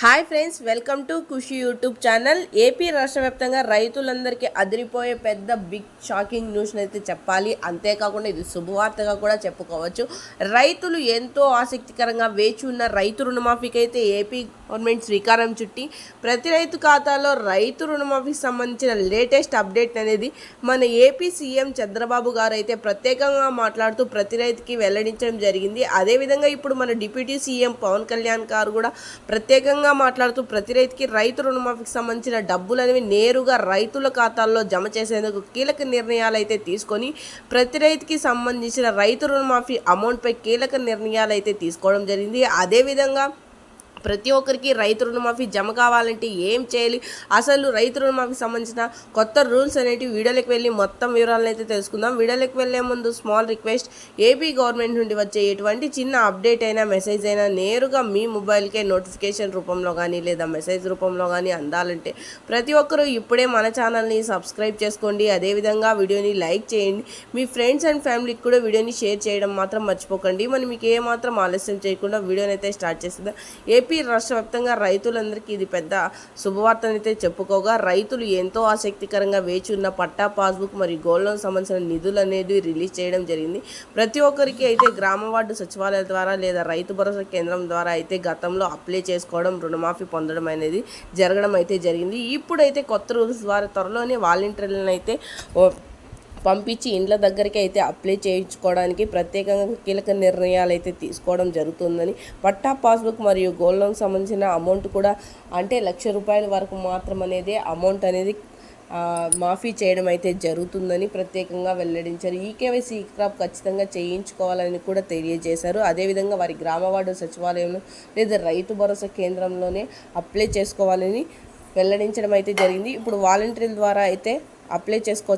Hi friends welcome to Khushi YouTube channel. AP రాష్ట్ర వ్యాప్తంగా రైతులందరికీ అదిరిపోయే పెద్ద బిగ్ షాకింగ్ న్యూస్ అయితే చెప్పాలి. అంతేకాకుండా ఇది శుభవార్తగా కూడా చెప్పుకోవచ్చు. రైతులు ఎంతో ఆసక్తికరంగా వేచి ఉన్న రైతు రుణమాఫీకి అయితే ఏపీ గవర్నమెంట్ శ్రీకారం చుట్టి ప్రతి రైతు ఖాతాలో రైతు రుణమాఫీకి సంబంధించిన లేటెస్ట్ అప్డేట్ అనేది మన ఏపీ సీఎం చంద్రబాబు గారు అయితే ప్రత్యేకంగా మాట్లాడుతూ ప్రతి రైతుకి వెల్లడించడం జరిగింది. అదేవిధంగా ఇప్పుడు మన డిప్యూటీ సీఎం పవన్ కళ్యాణ్ గారు కూడా ప్రత్యేకంగా మాట్లాడుతూ ప్రతి రైతుకి రైతు రుణమాఫీకి సంబంధించిన డబ్బులు అనేవి నేరుగా రైతుల ఖాతాల్లో జమ చేసేందుకు కీలక నిర్ణయాలు అయితే తీసుకొని ప్రతి రైతుకి సంబంధించిన రైతు రుణమాఫీ అమౌంట్పై కీలక నిర్ణయాలు అయితే తీసుకోవడం జరిగింది. అదేవిధంగా ప్రతి ఒక్కరికి రైతు రుణమాఫీ జమ కావాలంటే ఏం చేయాలి? అసలు రైతు రుణమాఫీకి సంబంధించిన కొత్త రూల్స్ అనేటివి వీడియోలకు వెళ్ళి మొత్తం వివరాలను అయితే తెలుసుకుందాం. వీడియోలకు వెళ్ళే ముందు స్మాల్ రిక్వెస్ట్ ఏపీ గవర్నమెంట్ నుండి వచ్చే ఎటువంటి చిన్న అప్డేట్ అయినా మెసేజ్ అయినా నేరుగా మీ మొబైల్కే నోటిఫికేషన్ రూపంలో కానీ లేదా మెసేజ్ రూపంలో కానీ అందాలంటే ప్రతి ఒక్కరూ ఇప్పుడే మన ఛానల్ని సబ్స్క్రైబ్ చేసుకోండి. అదేవిధంగా వీడియోని లైక్ చేయండి. మీ ఫ్రెండ్స్ అండ్ ఫ్యామిలీకి కూడా వీడియోని షేర్ చేయడం మాత్రం మర్చిపోకండి. మనం మీకు ఏమాత్రం ఆలస్యం చేయకుండా వీడియోని అయితే స్టార్ట్ చేస్తుందా ఏపీ రాష్ట్ర వ్యాప్తంగా రైతులందరికీ ఇది పెద్ద శుభవార్తనైతే చెప్పుకోగా రైతులు ఎంతో ఆసక్తికరంగా వేచి ఉన్న పట్టా పాస్బుక్ మరియు గోల్డ్ లోన్ సంబంధించిన నిధులు అనేది రిలీజ్ చేయడం జరిగింది. ప్రతి ఒక్కరికి అయితే గ్రామ వార్డు సచివాలయాల ద్వారా లేదా రైతు భరోసా కేంద్రం ద్వారా అయితే గతంలో అప్లై చేసుకోవడం రుణమాఫీ పొందడం అనేది జరగడం అయితే జరిగింది. ఇప్పుడైతే కొత్త రూల్స్ ద్వారా త్వరలోనే వాలంటీర్లను అయితే పంపించి ఇండ్ల దగ్గరికి అయితే అప్లై చేయించుకోవడానికి ప్రత్యేకంగా కీలక నిర్ణయాలు అయితే తీసుకోవడం జరుగుతుందని పట్టా పాస్బుక్ మరియు గోల్డ్ లోన్ సంబంధించిన అమౌంట్ కూడా అంటే లక్ష రూపాయల వరకు మాత్రం అనేది అమౌంట్ అనేది మాఫీ చేయడం అయితే జరుగుతుందని ప్రత్యేకంగా వెల్లడించారు. ఈ కేవైసీ క్రాప్ ఖచ్చితంగా చేయించుకోవాలని కూడా తెలియజేశారు. అదేవిధంగా వారి గ్రామ వార్డు సచివాలయంలో లేదా రైతు భరోసా కేంద్రంలోనే అప్లై చేసుకోవాలని వెల్లడించడం అయితే జరిగింది. ఇప్పుడు వాలంటీర్ల ద్వారా అయితే అప్లై చేసుకోవచ్చు.